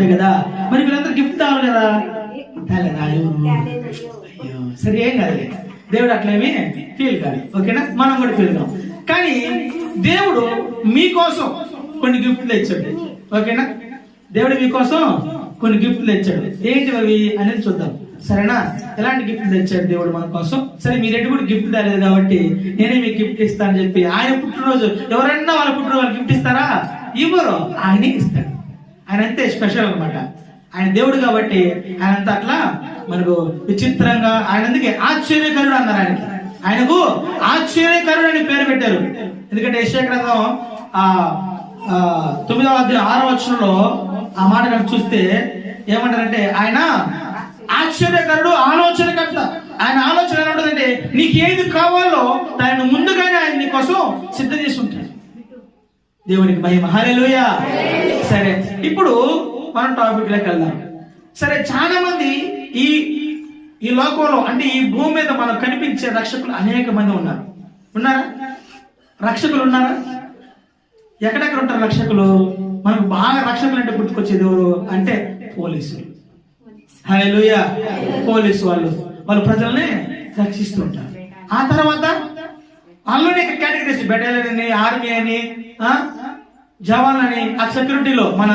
Birthday కదా. మరి వీళ్ళందరూ గిఫ్ట్ కావాలి కదా? తేలేదా? అయ్యో సరే ఏం కాదులే దేవుడు అట్లేమి ఫీల్ కాదు. ఓకేనా మనం కూడా ఫీల్ కాం. కానీ దేవుడు మీకోసం కొన్ని గిఫ్ట్లు ఇచ్చాడు. ఓకేనా దేవుడు మీకోసం కొన్ని గిఫ్ట్లు తెచ్చాడు ఏంటి అవి అనేది చూద్దాం. సరేనా? ఎలాంటి గిఫ్ట్ తెచ్చాడు దేవుడు మన కోసం? సరే మీరెంటి కూడా గిఫ్ట్ తేలేదు కాబట్టి నేనే మీకు గిఫ్ట్ ఇస్తానని చెప్పి ఆయన పుట్టినరోజు ఎవరైనా వాళ్ళ పుట్టినరోజు గిఫ్ట్ ఇస్తారా? ఇవ్వరు ఆయనే ఇస్తాడు. ఆయన అంతే స్పెషల్ అనమాట ఆయన దేవుడు కాబట్టి ఆయన అంతా అట్లా మనకు విచిత్రంగా ఆయన అందుకే ఆశ్చర్యకరుడు అన్నారు ఆయనకి. ఆయనకు ఆశ్చర్యకరుడు అని పేరు పెట్టారు. ఎందుకంటే యెషయా గ్రంథం ఆ తొమ్మిదవ అధ్యాయం ఆరో వచనంలో ఆ మాట కనుక చూస్తే ఏమంటారంటే ఆయన ఆశ్చర్యకరుడు ఆలోచనకర్త. ఆయన ఆలోచన ఎలా ఉంటుందంటే నీకు ఏది కావాలో ఆయన ముందుగానే ఆయన నీకోసం సిద్ధం చేసి ఉంటాడు. దేవునికి మహిమ. హరే సరే. ఇప్పుడు మనం టాపిక్లోకి వెళ్దాం. సరే చాలా మంది ఈ ఈ లోకంలో అంటే ఈ భూమి మీద మనం కనిపించే రక్షకులు అనేక మంది ఉన్నారు. ఉన్నారా? రక్షకులు ఉన్నారా? ఎక్కడెక్కడ ఉంటారు రక్షకులు? మనకు బాగా రక్షకులు అంటే గుర్తుకొచ్చేది ఎవరు అంటే పోలీసులు. హలోయ పోలీసు వాళ్ళు. వాళ్ళు ప్రజల్ని రక్షిస్తూ ఉంటారు. ఆ తర్వాత అందులోనే కేటగిరీస్ బెటాలియన్ అని ఆర్మీ అని ఆ, జవాన్ అని ఆ సెక్యూరిటీలో మన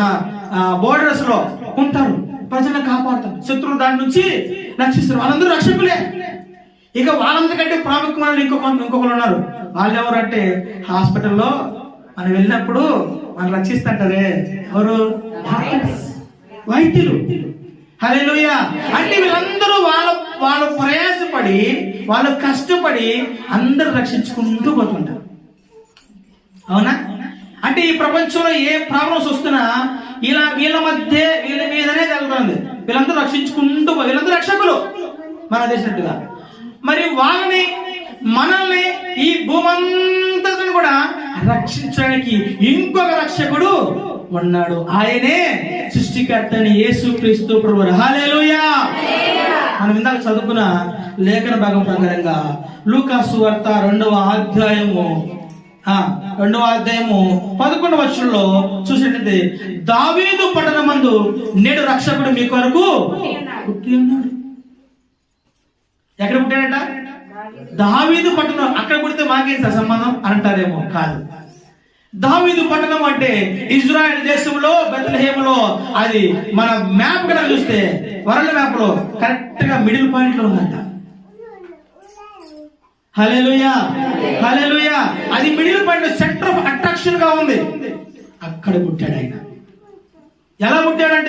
బోర్డర్స్లో ఉంటారు. ప్రజలను కాపాడుతారు. శత్రువు దాని నుంచి రక్షిస్తారు. వాళ్ళందరూ రక్షకులే. ఇక వాళ్ళందరికంటే ప్రాముఖ్యమైన ఇంకొక ఇంకొకరు ఉన్నారు. వాళ్ళు ఎవరు అంటే హాస్పిటల్లో మనం వెళ్ళినప్పుడు మనం రక్షిస్తుంటారే ఎవరు? వైద్యులు. హల్లెలూయా. అంటే వీళ్ళందరూ వాళ్ళ వాళ్ళు ప్రయాసపడి వాళ్ళు కష్టపడి అందరు రక్షించుకుంటూ పోతుంటారు. అవునా? అంటే ఈ ప్రపంచంలో ఏ ప్రాబ్లమ్స్ వస్తున్నా ఇలా వీళ్ళ మధ్య వీళ్ళ మీదనే జరుగుతుంది. వీళ్ళందరూ రక్షించుకుంటూ వీళ్ళందరూ రక్షకులు మన చేసినట్టుగా మరి వాళ్ళని మనల్ని ఈ భూమంతటిని కూడా రక్షించడానికి ఇంకొక రక్షకుడు ఉన్నాడు. ఆయనే సృష్టికర్తని యేసు క్రీస్తు ప్రభు హల్లెలూయా! మనం ఇందాక చదువుకున్న లేఖన భాగం ప్రకారంగా లూకాసు వార్త రెండవ అధ్యాయము రెండవ అధ్యాయము పదకొండవ వర్షంలో చూసినట్లయితే దావీదు పట్టణమందు నేడు రక్షకుడు మీ కొరకు పుట్టి ఉన్నాడు ఎక్కడ పుట్టాడట? దావీదు పట్టణం అక్కడ పుడితే మాకేం సంబంధం అంటారేమో కాదు. దావీదు పట్టణం అంటే ఇజ్రాయెల్ దేశంలో బెత్లహేములో అది మన మ్యాప్ కనుక చూస్తే వరల్డ్ మ్యాప్లో కరెక్ట్గా మిడిల్ పాయింట్లో ఉందంట. హల్లెలూయా. హల్లెలూయా. అది మిడిల్ పాయింట్ సెంటర్ ఆఫ్ అట్రాక్షన్గా ఉంది. అక్కడ పుట్టాడు ఆయన. ఎలా పుట్టాడంటే